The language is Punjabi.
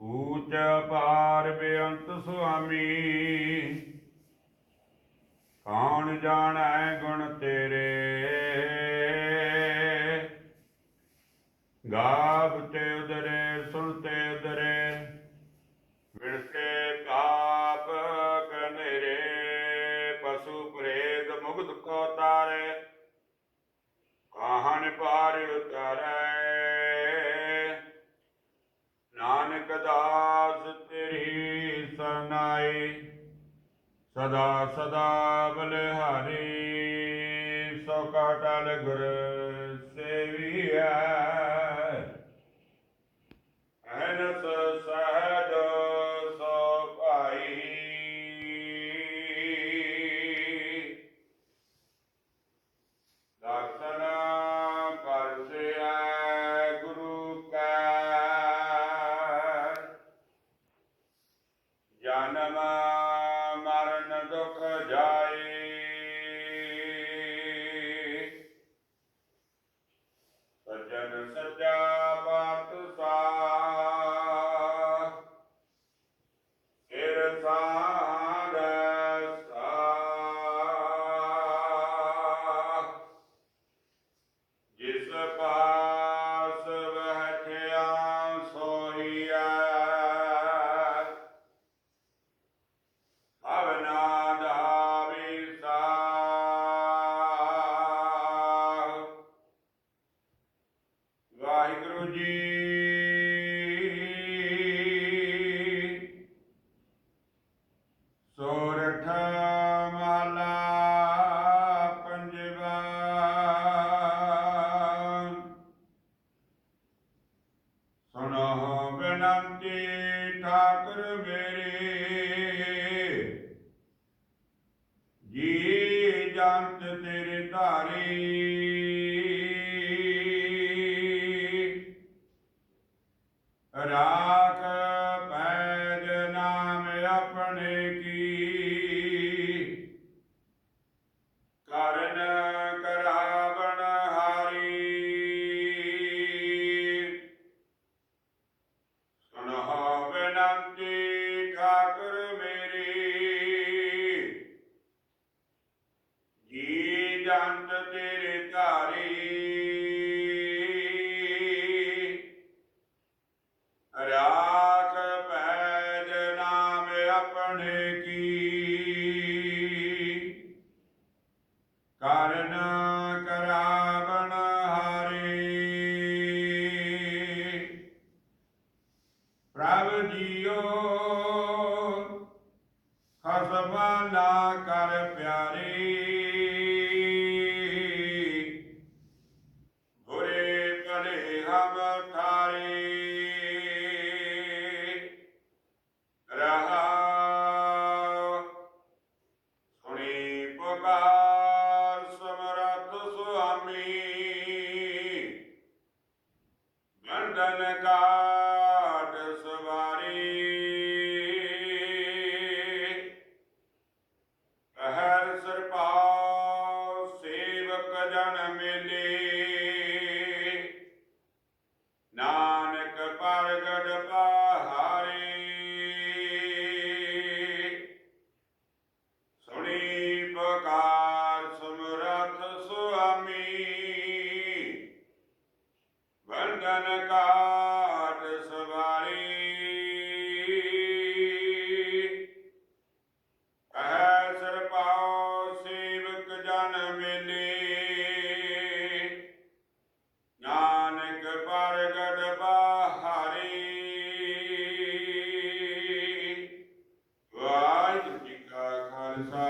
ਊਚ ਪਾਰ ਬੇਅੰਤ ਸੁਆਮੀ, ਕੌਣ ਜਾਣੈ ਗੁਣ ਤੇਰੇ? ਗਾਵ ਤੇ ਉਦਰੇ, ਸੁਣ ਤੇ ਉਦਰੇ ਵਿਣਤੇ ਪਾਪ ਕਨੇਰੇ, ਪਸ਼ੂ ਪ੍ਰੇਤ ਮੁਕਤ ਕੋ ਤਾਰੇ, ਕਾਹਨ ਪਾਰ ਉਤਾਰੈ ਸਰਨਾਈ ਸਦਾ ਸਦਾ ਬਲਿਹਾਰੀ ਸੋ ਕਾਟਲ ਗੁਰ ਸੇਵੀਐ। ਅਨਸ ਸਹਜ ਸੋ ਭਾਈ। ਦਰਸ਼ਨ ਕਰਸਿਆ ਜੰਤ ਤੇਰੇ ਧਾਰੇ। ਜੰਤ ਤੇਰੇ ਧਾਰੀ। ਰਾਖ ਪੈਜ ਨਾਮ ਆਪਣੇ ਕੀ। ਕਰਨ ਕਰਾਵਣ ਹਾਰੇ। ਪ੍ਰਭ ਜੀਓ, ਖਸਮਾ ਨਾ ਕਰ ਸੁਣੀ ਖਾਲਸਾ